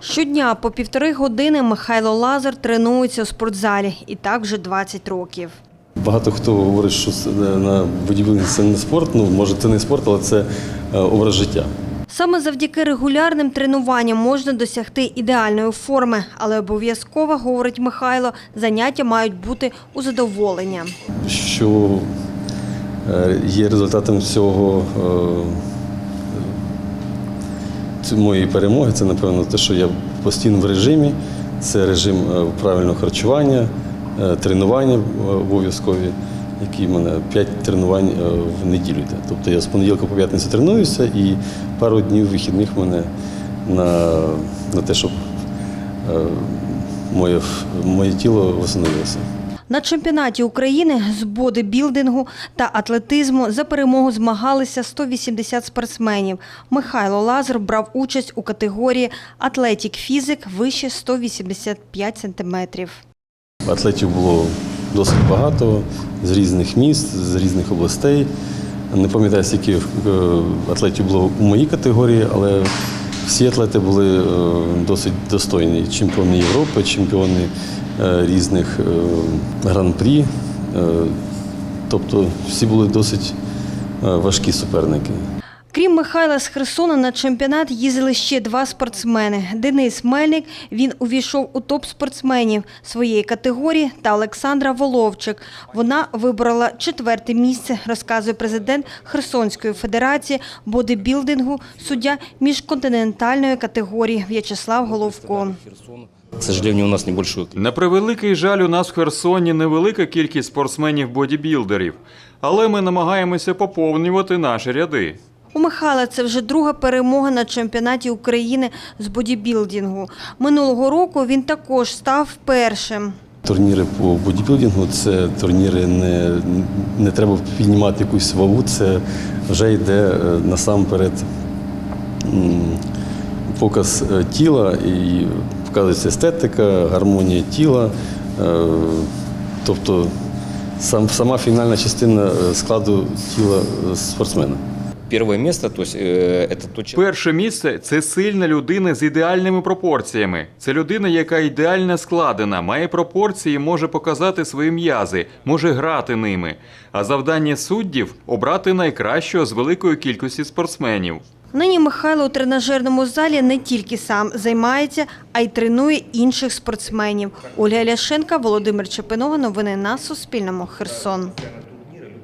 Щодня по півтори години Михайло Лазар тренується у спортзалі. І так вже 20 років. Багато хто говорить, що е, на бодібілдинг це не спорт. Ну, може, це не спорт, але це е, образ життя. Саме завдяки регулярним тренуванням можна досягти ідеальної форми, але обов'язково, говорить Михайло, заняття мають бути у задоволення. Що е, є результатом цього моєї перемоги, це напевно те, що я постійно в режимі, це режим е, правильного харчування, е, тренування е, обов'язкові, які в мене 5 тренувань в неділю йде. Тобто я з понеділка по п'ятницю тренуюся і пару днів вихідних в мене на, на те, щоб моє, моє тіло восстановилося. На чемпіонаті України з бодибілдингу та атлетизму за перемогу змагалися 180 спортсменів. Михайло Лазар брав участь у категорії атлетік фізик вище 185 сантиметрів. Атлетів було досить багато з різних міст, з різних областей. Не пам'ятаю, скільки е, атлетів було у моїй категорії, але всі атлети були е, досить достойні. Чемпіони Європи, чемпіони е, різних е, гран-прі. Тобто всі були досить важкі суперники. Крім Михайла з Херсона, на чемпіонат їздили ще два спортсмени. Денис Мельник, він увійшов у топ спортсменів своєї категорії, та Олександра Воловчик. Вона вибрала четверте місце, розказує президент Херсонської федерації бодибілдингу, суддя міжконтинентальної категорії В'ячеслав Головко. У нас небольшое На превеликий жаль, у нас в Херсоні невелика кількість спортсменів-бодібілдерів, але ми намагаємося поповнювати наші ряди. У Михайла це вже друга перемога на чемпіонаті України з бодібілдингу. Минулого року він також став першим. Турніри по бодібілдингу це турніри не, не треба піднімати якусь вагу, це вже йде е, насамперед показ е, тіла і показується естетика, гармонія тіла. е, Тобто сам, сама фінальна частина складу тіла спортсмена. Первое место, то есть э, это. Перше місце це сильна людина з ідеальними пропорціями. Це людина, яка ідеально складена, має пропорції, може показати свої м'язи, може грати ними. А завдання суддів обрати найкращого з великої кількості спортсменів. Нині Михайло у тренажерному залі не тільки сам займається, а й тренує інших спортсменів. Ольга Ляшенка, Володимир Чепинова. Новини на Суспільному. Херсон.